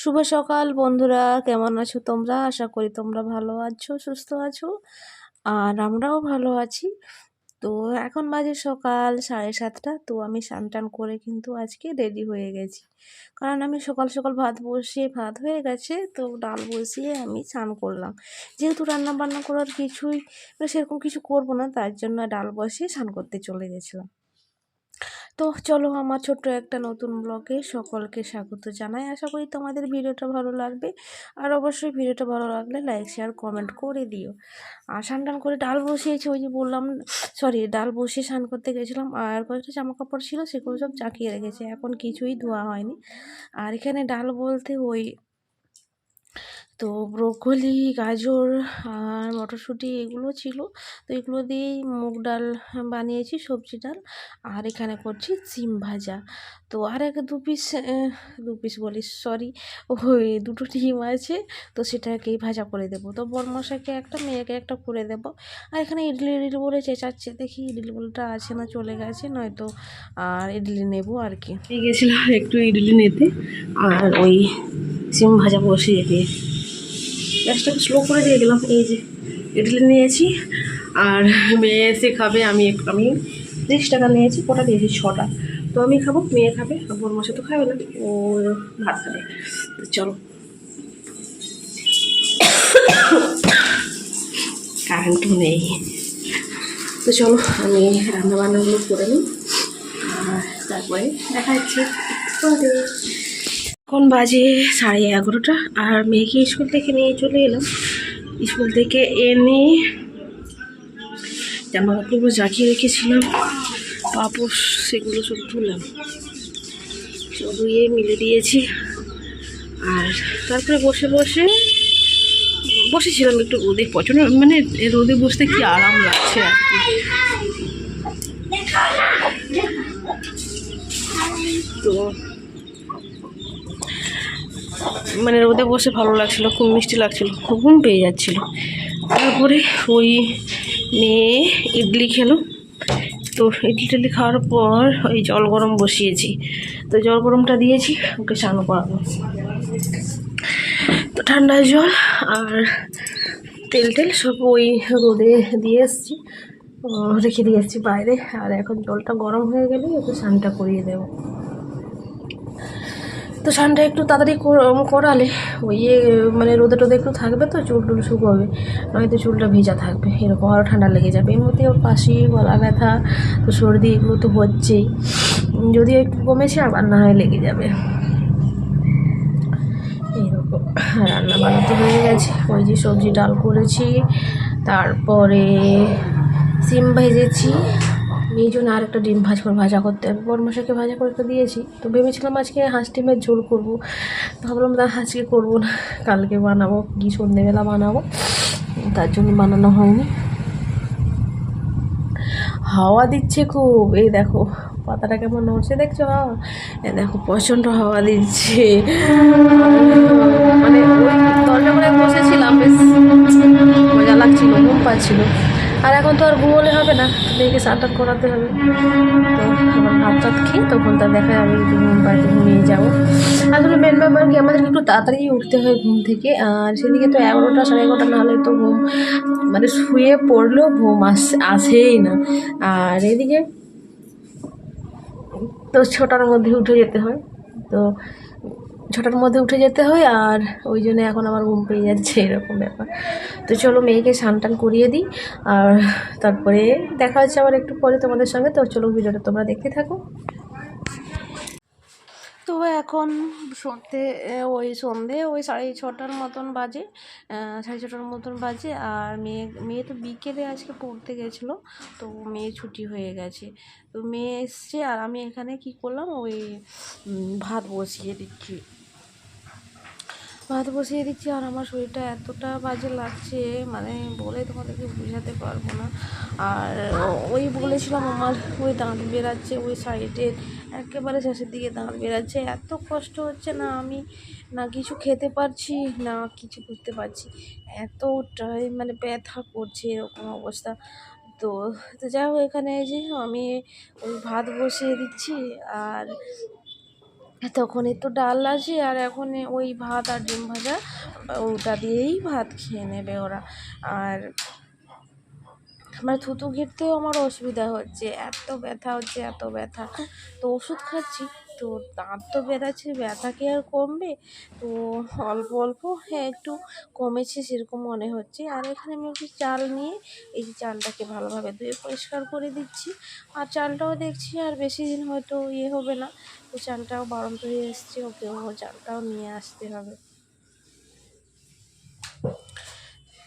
শুভ সকাল বন্ধুরা, কেমন আছো তোমরা? আশা করি তোমরা ভালো আছো, সুস্থ আছো, আর আমরাও ভালো আছি। তো এখন বাজে সকাল সাড়ে সাতটা, তো আমি স্নান টান করে কিন্তু আজকে রেডি হয়ে গেছি। কারণ আমি সকাল সকাল ভাত বসিয়ে ভাত হয়ে গেছে, তো ডাল বসিয়ে আমি স্নান করলাম। যেহেতু রান্না বান্না করার কিছুই সেরকম কিছু করব না, তার জন্য ডাল বসিয়ে স্নান করতে চলে গেছিলাম। তো চলো আমার ছোট্ট একটা নতুন ব্লগে সকলকে স্বাগত জানাই। আশা করি তোমাদের ভিডিওটা ভালো লাগবে। আর অবশ্যই ভিডিওটা ভালো লাগলে লাইক, শেয়ার, কমেন্ট করে দিও। আর স্নান টান করে ডাল বসিয়েছি, ওই যে বললাম, সরি, ডাল বসিয়ে স্নান করতে গেছিলাম। আর কয়েকটা জামা কাপড় ছিল, সেগুলো সব চাকিয়ে রেখেছে। এখন কিছুই ধোয়া হয়নি। আর এখানে ডাল বলতে ওই তো ব্রোকলি, গাজর আর মটরশুঁটি এগুলো ছিল। তো এগুলো দিয়েই মুগ ডাল বানিয়েছি, সবজি ডাল। আর এখানে করছি সিম ভাজা। তো আর এক দু পিস দু পিস বলি সরি ওই দুটো ডিম আছে, তো সেটাকেই ভাজা করে দেবো। তো বরমশাইকে একটা, মেয়েকে একটা করে দেবো। আর এখানে ইডলি ইডলি বলে চেঁচাচ্ছে, দেখি ইডলি বলটা আছে না চলে গেছে, নয়তো আর ইডলি নেব আর কি। গেছিলাম একটু ইডলি নিতে, আর ওই সিম ভাজা বসিয়ে দিয়ে। গ্যাসটা স্লো করে দিয়ে গেলাম। এই যে, ইডলি নিয়েছি আর মেয়ে এসে খাবে, আমি আমি তিরিশ টাকা নিয়েছি, কটা দিয়েছি? ছটা। তো আমি খাব, মেয়ে খাবে বোর মাসে তো খাবে না, ও ভাত খাবে। চলো। কারেন্টও নেই। তো চলো, আমি রান্না বান্নাগুলো করে নিই, আর তারপরে দেখা যাচ্ছে। এখন বাজে সাড়ে এগারোটা আর মেয়েকে স্কুল থেকে নিয়ে চলে এলাম। স্কুল থেকে এনে জামা কাপড়গুলো জাকিয়ে রেখেছিলাম। পাপোশ সেগুলো সব ধুলাম। সব ধুয়ে মিলে দিয়েছি। আর তারপরে বসে বসে বসেছিলাম একটু রোদে প্রচণ্ড মানে রোদে বসতে কি আরাম লাগছে আর কি। তো মানে রোদে বসে ভালো লাগছিল, খুব মিষ্টি লাগছিল, খুব ঘুম পেয়ে যাচ্ছিল। তারপরে ওই মেয়ে ইডলি খেলো। তো ইডলি টিডলি খাওয়ার পর ওই জল গরম বসিয়েছি। তো জল গরমটা দিয়েছি, ওকে স্নান করাবো। তো ঠান্ডা জল আর তেল টেল সব ওই রোদে দিয়ে এসেছি। রেখে দিয়ে এসেছি বাইরে, আর এখন জলটা গরম হয়ে গেলে ওকে স্নানটা করিয়ে দেবো। তো স্নানটা একটু তাড়াতাড়ি কর- করালে ওই ইয়ে মানে রোদে টোদে একটু থাকবে তো, চুল টুল শুকোবে, নয়তো চুলটা ভেজা থাকবে, এরকম আরও ঠান্ডা লেগে যাবে। এমনিতে ওর কাশি গলা ব্যথা, তো সর্দি এগুলো তো হচ্ছেই। যদি একটু কমেছে, আবার না হয় লেগে যাবে। এইরকম রান্না বান্না তো হয়ে গেছে। ওই যে সবজি ডাল করেছি, তারপরে সিম ভেজেছি এই জন্য আর একটা ডিম ভাজ করে ভাজা করতে হবে। বরমশাকে ভাজা করে তো দিয়েছি, তো ভেবেছিলাম আজকে হাঁস ডিমের ঝোল করব। ভাবলাম তা আজকে করব না, কালকে বানাবো, কি সন্ধ্যেবেলা বানাবো, তার জন্য বানানো হয়নি। হাওয়া দিচ্ছে খুব, এই দেখো, পাতাটা কেমন নড়ছে দেখছ? হাওয়া এই দেখো, প্রচণ্ড হাওয়া দিচ্ছে। মানে ওই দরজা করে বসেছিলাম, বেশ মজা লাগছিল, ঘুম পাচ্ছিল। আর এখন তো আর ঘুমোলে হবে না। মেয়েকে স্নান করাতে হবে। তো আমার ভাত টাত খেয়ে তখন তার দেখা যাবে যদি ঘুম পাড়িতে ঘুমিয়ে যাব। আসলে মেন ব্যাপার কি, আমাদের একটু তাড়াতাড়ি উঠতে হয় ঘুম থেকে। আর সেদিকে তো এগারোটা, সাড়ে এগারোটা না হলে তো ঘুম মানে শুয়ে পড়লেও ঘুম আস, আসেই না। আর এদিকে তো ছটার মধ্যে উঠে যেতে হয়। তো ছটার মধ্যে উঠে যেতে হয় আর ওই জন্য এখন আমার ঘুম পেয়ে যাচ্ছে, এরকম ব্যাপার। তো চলো মেয়েকে টান করিয়ে দিই আর তারপরে দেখা হচ্ছে আবার একটু পরে তোমাদের সঙ্গে। তো চলো ভিডিওটা তোমরা দেখতে থাকো। তো এখন সন্ধে ওই সন্ধে, ওই সাড়ে ছটার মতন বাজে সাড়ে ছটার মতন বাজে আর মেয়ে মেয়ে তো বিকেলে আজকে পড়তে গেছিল, তো মেয়ে ছুটি হয়ে গেছে। তো মেয়ে এসছে আর আমি এখানে কি করলাম, ওই ভাত বসিয়ে দিচ্ছি। ভাত বসিয়ে দিচ্ছি আর আমার শরীরটা এতটা বাজে লাগছে মানে বলে তোমাদেরকে বোঝাতে পারব না। আর ওই বলেছিলাম আমার ওই দাঁত বেরাচ্ছে ওই সাইডের একেবারে শেষের দিকে দাঁত বেরাচ্ছে। এত কষ্ট হচ্ছে না আমি না কিছু খেতে পারছি, না কিছু করতে পারছি। এতটাই মানে ব্যথা করছে এরকম অবস্থা। তো তো যাই হোক এখানে যে আমি ওই ভাত বসিয়ে দিচ্ছি আর তখনই তো ডাল আছে আর এখন ওই ভাত আর ডিম ভাজা, ওটা দিয়েই ভাত খেয়ে নেবে ওরা। আর মানে থুতু ঘিরতেও আমার অসুবিধা হচ্ছে, এত ব্যথা হচ্ছে, এত ব্যথা। তো ওষুধ খাচ্ছি, তো দাঁত তো বেরাচ্ছে ব্যথা কি আর কমবে? তো অল্প অল্প হ্যাঁ একটু কমেছে সেরকম মনে হচ্ছে। আর এখানে আমি একটু চাল নিয়ে এই যে চালটাকে ভালোভাবে ধুয়ে পরিষ্কার করে দিচ্ছি। আর চালটাও দেখছি আর বেশি দিন হয়তো ইয়ে হবে না। তো চালটাও বাড়ন্ত হয়ে এসছে ও চালটাও নিয়ে আসতে হবে।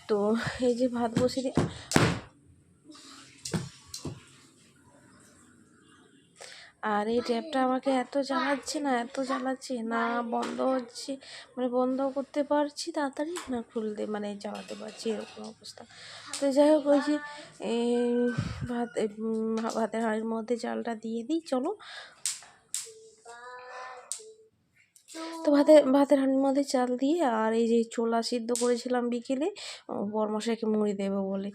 তো এই যে ভাত বসিয়ে দিয়ে আর এই ট্যাপটা আমাকে এত জ্বালাচ্ছে না, এত জ্বালাচ্ছে, না বন্ধ হচ্ছে মানে বন্ধ করতে পারছি তাড়াতাড়ি, না খুলতে মানে চালাতে পারছি, এরকম অবস্থা। তো যাই হোক, ওই যে ভাত ভাতের হাঁড়ির মধ্যে চালটা দিয়ে দিই, চলো। তো ভাতে, ভাতের হাঁড়ির মধ্যে চাল দিয়ে আর এই যে ছোলা সিদ্ধ করেছিলাম বিকেলে বরমশাইকে মুড়ি দেবো বলে।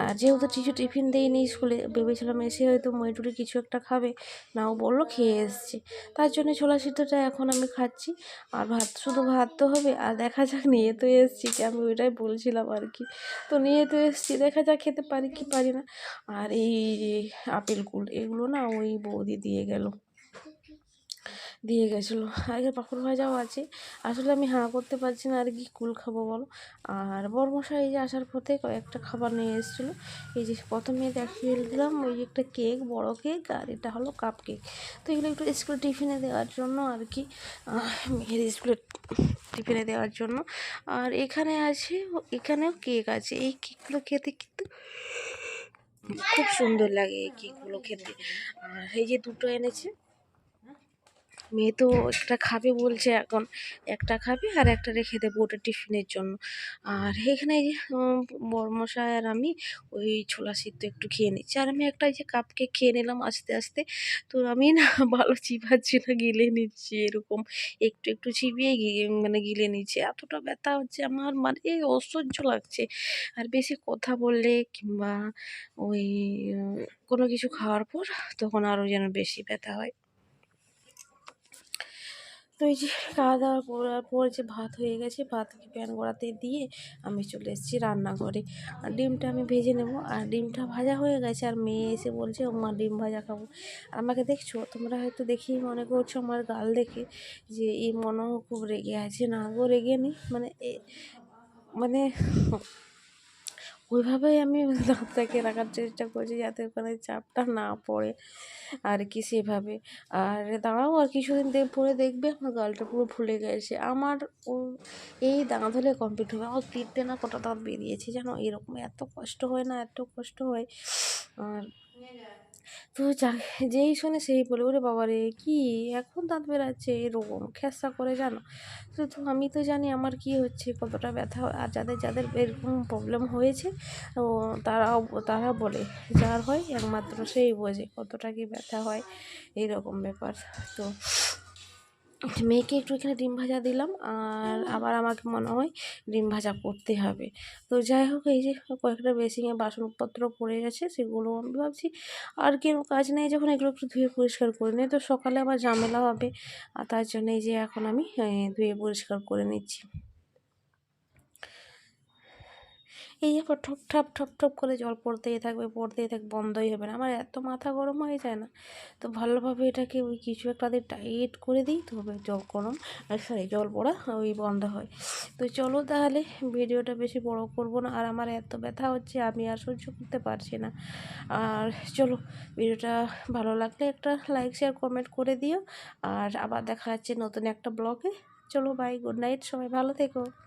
আর যেহেতু কিছু টিফিন দেয়নি স্কুলে, ভেবেছিলাম এসে হয়তো মইটুরি কিছু একটা খাবে না ও বলল খেয়ে এসছে। তার জন্য ছোলা সিদ্ধটা এখন আমি খাচ্ছি, আর ভাত, শুধু ভাত তো হবে, আর দেখা যাক নিয়ে তো এসছি কি, আমি ওইটাই বলছিলাম আর কি। তো নিয়ে তো এসছি, দেখা যাক খেতে পারি কি পারি না। আর এই আপেল কুল, এগুলো না ওই বৌদি দিয়ে গেল। দিয়ে গেছিল। আগে পাঁপড় ভাজাও আছে। আসলে আমি হাঁ করতে পারছি না, আর কি কুল খাব বলো? আর বরমশাই এই যে আসার পথে কয়েকটা খাবার নিয়ে এসেছিল। এই যে প্রথমে দেখিয়ে দিলাম ওই একটা কেক, বড় কেক, আর এটা হলো কাপ কেক। তো এগুলো একটু স্কুল টিফিনে দেওয়ার জন্য আর কি মেয়ের স্কুলে টিফিনে দেওয়ার জন্য। আর এখানে আছে, এখানেও কেক আছে। এই কেকগুলো খেতে কিন্তু খুব সুন্দর লাগে এই কেকগুলো খেতে। আর এই যে দুটো এনেছে মেয়ে তো একটা খাবে বলছে এখন। একটা খাবে আর একটা রেখে দেবো ওটা টিফিনের জন্য। আর এখানে এই যে উম, বড়মশাই আর আমি ওই ছোলা সিদ্ধ একটু খেয়ে নিচ্ছি। আর আমি একটা যে কাপকে খেয়ে নিলাম আস্তে আস্তে তো আমি না ভালো চিবাচ্ছি না গিলে নিচ্ছি এরকম। একটু একটু চিবিয়ে মানে গিলে নিচ্ছি। এতটা ব্যথা হচ্ছে আমার মানে এই অসহ্য লাগছে। আর বেশি কথা বললে কিংবা ওই কোনো কিছু খাওয়ার পর তখন আরও যেন বেশি ব্যথা হয়। তো এই যে খাওয়া দাওয়া করার পর যে ভাত হয়ে গেছে, ভাতকে প্যান গড়াতে দিয়ে আমি চলে এসেছি রান্নাঘরে। আর ডিমটা আমি ভেজে নেব। আর ডিমটা ভাজা হয়ে গেছে, আর মেয়ে এসে বলছে মা ডিম ভাজা খাব। আর আমাকে দেখছ, তোমরা হয়তো দেখেই মনে করছ আমার গাল দেখে যে এই মনেও খুব রেগে আছে। না গো, রেগে নি মানে মানে ওইভাবেই আমি দাঁতটাকে রাখার চেষ্টা করছি যাতে ওখানে চাপটা না পড়ে। আর কি সেভাবে। আর দাঁড়াও, আর কিছুদিন পরে দেখবে আমার গালটা পুরো ফুলে গেছে। আমার ও এই দাঁত হলে কমপ্লিট হবে। আমার তিনটে না কটা দাঁত বেরিয়েছে যেন এরকম এত কষ্ট হয় না, এত কষ্ট হয়। আর তো যা, যেই শোনে সেই বলে, ওরে বাবা রে কী? এখন দাঁত বেরাচ্ছে? এরকম খেসা করে, জানো? তো তো আমি তো জানি আমার কি হচ্ছে, কতটা ব্যথা আর যাদের যাদের এরকম প্রবলেম হয়েছে, ও তারাও, তারা বলে, যার হয় একমাত্র সেই বোঝে কতটা কি ব্যথা হয় এইরকম ব্যাপার, তো মেয়েকে একটু এখানে ডিম ভাজা দিলাম আর আবার আমাকে মনে হয় ডিম ভাজা করতে হবে। তো যাই হোক এই যে কয়েকটা বেসিংয়ে বাসনপত্র পড়ে গেছে সেগুলো আমি ভাবছি আর কেউ কাজ নেই যখন এগুলো একটু ধুয়ে পরিষ্কার করে নিই। তো সকালে আবার ঝামেলা হবে আর তার জন্য এই যে এখন আমি ধুয়ে পরিষ্কার করে নিচ্ছি। এই যে ঠপ ঠপ ঠপ ঠপ করে জল পড়তেই থাকবে পড়তেই থাকবে বন্ধই হবে না। আমার এত মাথা গরম হয়ে যায় না। তো ভালোভাবে এটাকে ওই কিছু একটা দিয়ে টাইট করে দিই তবে জল গরম। সরি জল পড়া, ওই বন্ধ হয়। তো চলো তাহলে, ভিডিওটা বেশি বড় করব না। আর আমার এত ব্যথা হচ্ছে, আমি আর সহ্য করতে পারছি না। আর চলো, ভিডিওটা ভালো লাগলে একটা লাইক শেয়ার কমেন্ট করে দিও। আর আবার দেখা যাচ্ছে নতুন একটা ব্লগে। চলো বাই গুড নাইট সবাই ভালো থেকো।